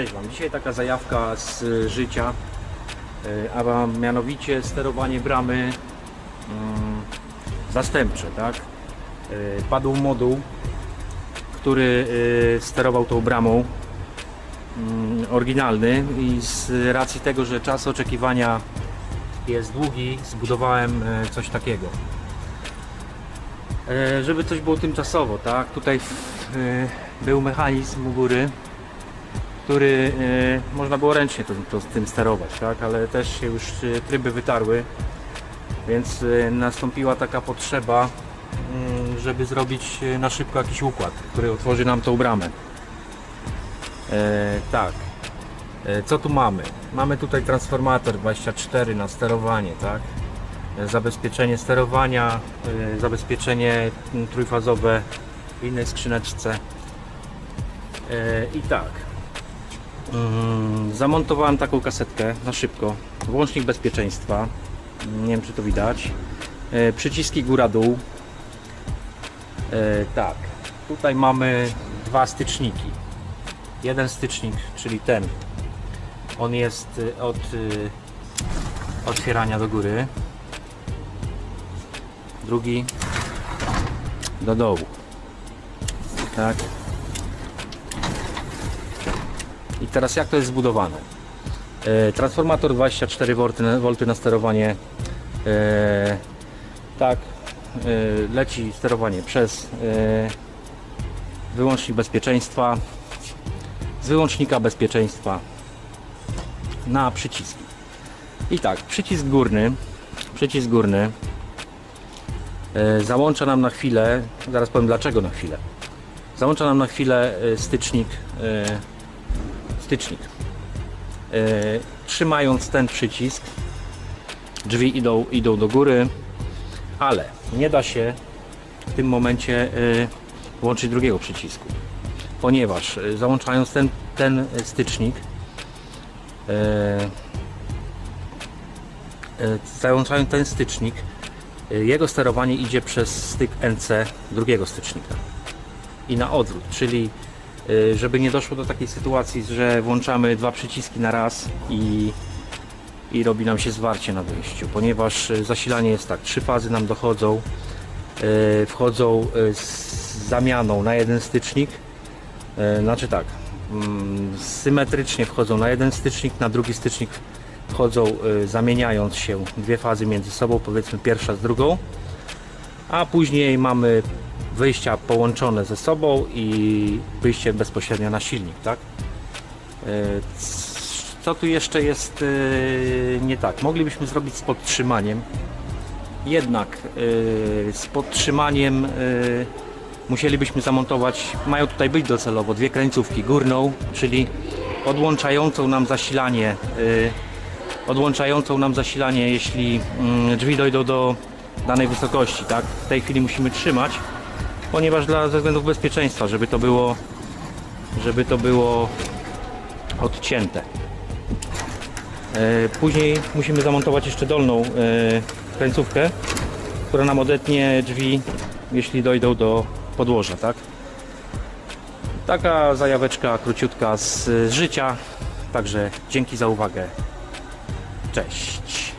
Cześć Wam. Dzisiaj taka zajawka z y, życia, y, a mianowicie sterowanie bramy mm, zastępcze, tak? Y, Padł moduł, który sterował tą bramą mm, oryginalny i z racji tego, że czas oczekiwania jest długi, zbudowałem coś takiego. Żeby coś było tymczasowo, tak? Tutaj był mechanizm u góry, który e, można było ręcznie to, to, tym sterować, tak? ale też się już e, tryby wytarły, więc e, nastąpiła taka potrzeba, mm, żeby zrobić na szybko jakiś układ, który otworzy nam tą bramę. Tak. Co tu mamy? Mamy tutaj transformator 24 na sterowanie, tak? Zabezpieczenie sterowania, zabezpieczenie trójfazowe w innej skrzyneczce. I tak. Mm, Zamontowałem taką kasetkę na szybko. Włącznik bezpieczeństwa. Nie wiem czy to widać. E, Przyciski góra-dół. E, Tak. Tutaj mamy dwa styczniki. Jeden stycznik, czyli ten. On jest y, od otwierania do góry. Drugi do dołu. Tak. I teraz jak to jest zbudowane? E, transformator 24 V na, sterowanie. E, tak, e, leci sterowanie przez wyłącznik bezpieczeństwa, z wyłącznika bezpieczeństwa na przyciski. I tak, przycisk górny, przycisk górny załącza nam na chwilę, zaraz powiem dlaczego na chwilę. Załącza nam na chwilę stycznik stycznik. E, trzymając ten przycisk, drzwi idą, idą do góry, ale nie da się w tym momencie e, włączyć drugiego przycisku, ponieważ e, załączając ten, ten stycznik, załączając ten stycznik, jego sterowanie idzie przez styk NC drugiego stycznika i na odwrót, czyli żeby nie doszło do takiej sytuacji, że włączamy dwa przyciski na raz i, i robi nam się zwarcie na wyjściu, ponieważ y, zasilanie jest tak, trzy fazy nam dochodzą, y, wchodzą y, z zamianą na jeden stycznik, y, znaczy tak, mm, symetrycznie wchodzą na jeden stycznik, na drugi stycznik wchodzą y, zamieniając się dwie fazy między sobą, powiedzmy pierwsza z drugą, a później mamy wyjścia połączone ze sobą i wyjście bezpośrednio na silnik, tak? E, Co tu jeszcze jest e, nie tak? Moglibyśmy zrobić z podtrzymaniem, jednak e, z podtrzymaniem musielibyśmy zamontować, mają tutaj być docelowo dwie krańcówki, górną, czyli odłączającą nam zasilanie odłączającą nam zasilanie, jeśli mm, drzwi dojdą do danej wysokości, tak? W tej chwili musimy trzymać, ponieważ dla ze względów bezpieczeństwa, żeby to było żeby to było odcięte. E, Później musimy zamontować jeszcze dolną e, krańcówkę, która nam odetnie drzwi, jeśli dojdą do podłoża, tak? Taka zajaweczka króciutka z życia. Także dzięki za uwagę. Cześć.